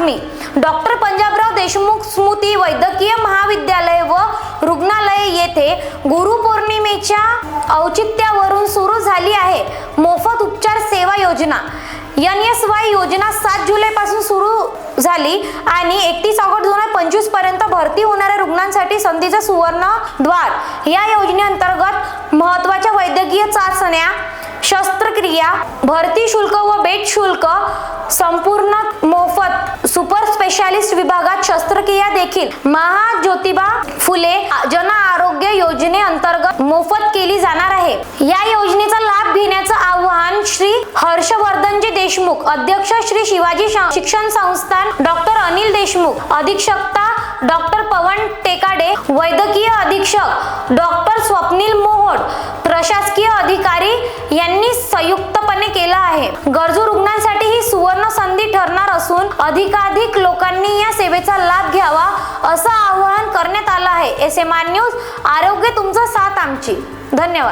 बातमी. डॉक्टर पंजाबराव देशमुख स्मृती वैद्यकीय महाविद्यालय व रुग्णालय येथे गुरुपौर्णिमेच्या औचित्यावरून सुरू झाली आहे. मोफत उपचार सेवा योजना. एन एस वाय योजना सात जुलैपासून सुरू झाली आणि एकतीस ऑगस्ट दोन हजार पंचवीसपर्यंत भरती होणाऱ्या रुग्णांसाठी संधीचा सुवर्ण द्वार. या योजनेअंतर्गत महत्त्वाच्या वैद्यकीय चाचण्या शस्त्रक्रिया भरती शुल्क व बेट शुल्क संपूर्ण मोफत सुपर स्पेशालिस्ट विभागात शस्त्रक्रिया देखील महाज्योतिबा फुले जन आरोग्य योजनेअंतर्गत मोफत केली जाणार आहे. या योजनेचा लाभ घेण्याचं आवाहन श्री हर्षवर्धनजी देशमुख अध्यक्ष श्री शिवाजी शिक्षण संस्थान डॉक्टर अनिल देशमुख अधीक्षकता डॉक्टर पवन टेकाडे वैद्यकीय अधीक्षक डॉक्टर स्वप्नील मोहोड प्रशासकीय अधिकारी यांनी संयुक्तपणे केलं आहे. गरजू रुग्णांसाठी ही सुवर्ण संधी ठरणार असून अधिकाधिक लोकांनी या सेवेचा लाभ घ्या असं आवाहन करण्यात आलं आहे. एस एम आर न्यूज आरोग्य तुमचा साथ आमची. धन्यवाद.